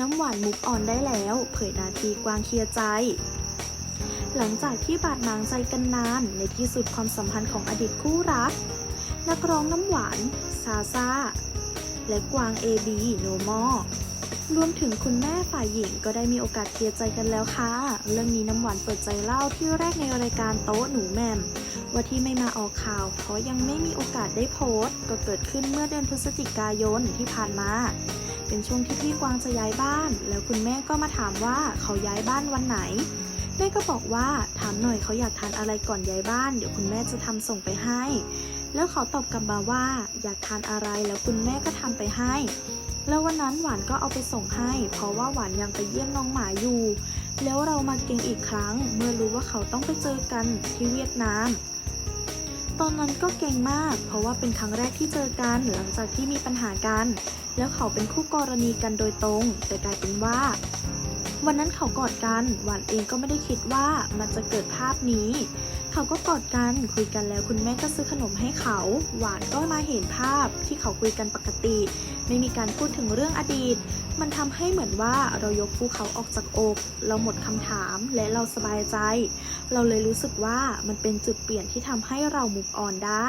น้ำหวานมุกออนได้แล้ว เผยนาทีกวางเคลียร์ใจ หลังจากที่บาดหมางใจกันนาน ในที่สุดความสัมพันธ์ของอดีตคู่รัก นักร้องน้ำหวาน ซาซาและกวางเอบีโนมอ รวมถึงคุณแม่ฝ่ายหญิงก็ได้มีโอกาสเคลียร์ใจกันแล้วค่ะ เรื่องนี้น้ำหวานเปิดใจเล่าที่แรกในรายการโต๊ะหนูแมมว่าที่ไม่มาออกข่าว เพราะยังไม่มีโอกาสได้โพสต์ ก็เกิดขึ้นเมื่อเดือนพฤศจิกายนที่ผ่านมา เป็นช่วงที่พี่กวางจะย้ายบ้าน แล้วคุณแม่ก็มาถามว่าเขาย้ายบ้านวันไหน แม่ก็บอกว่าถามหน่อยเขาอยากทานอะไรก่อนย้ายบ้าน เดี๋ยวคุณแม่จะทำส่งไปให้ แล้วเขาตอบกลับมาว่า อยากทานอะไรแล้วคุณแม่ก็ทำไปให้ แล้ววันนั้นหวานก็เอาไปส่งให้ เพราะว่าหวานยังไปเยี่ยมน้องหมาอยู่ แล้วเรามาเก่งอีกครั้ง เมื่อรู้ว่าเขาต้องไปเจอกันที่เวียดนามตอนนั้นก็เก่งมาก เพราะว่าเป็นครั้งแรกที่เจอกันหลังจากที่มีปัญหากัน แล้วเขาเป็นคู่กรณีกันโดยตรง แต่กลายเป็นว่า วันนั้นเขากอดกัน หวานเองก็ไม่ได้คิดว่ามันจะเกิดภาพนี้ เขาก็กอดกันคุยกันแล้วคุณแม่ก็ซื้อขนมให้เขา หวานก็มาเห็นภาพที่เขาคุยกันปกติ ไม่มีการพูดถึงเรื่องอดีต มันทำให้เหมือนว่าเรายกภูเขาออกจากอก เราหมดคำถามและเราสบายใจ เราเลยรู้สึกว่ามันเป็นจุดเปลี่ยนที่ทำให้เรามุกออนได้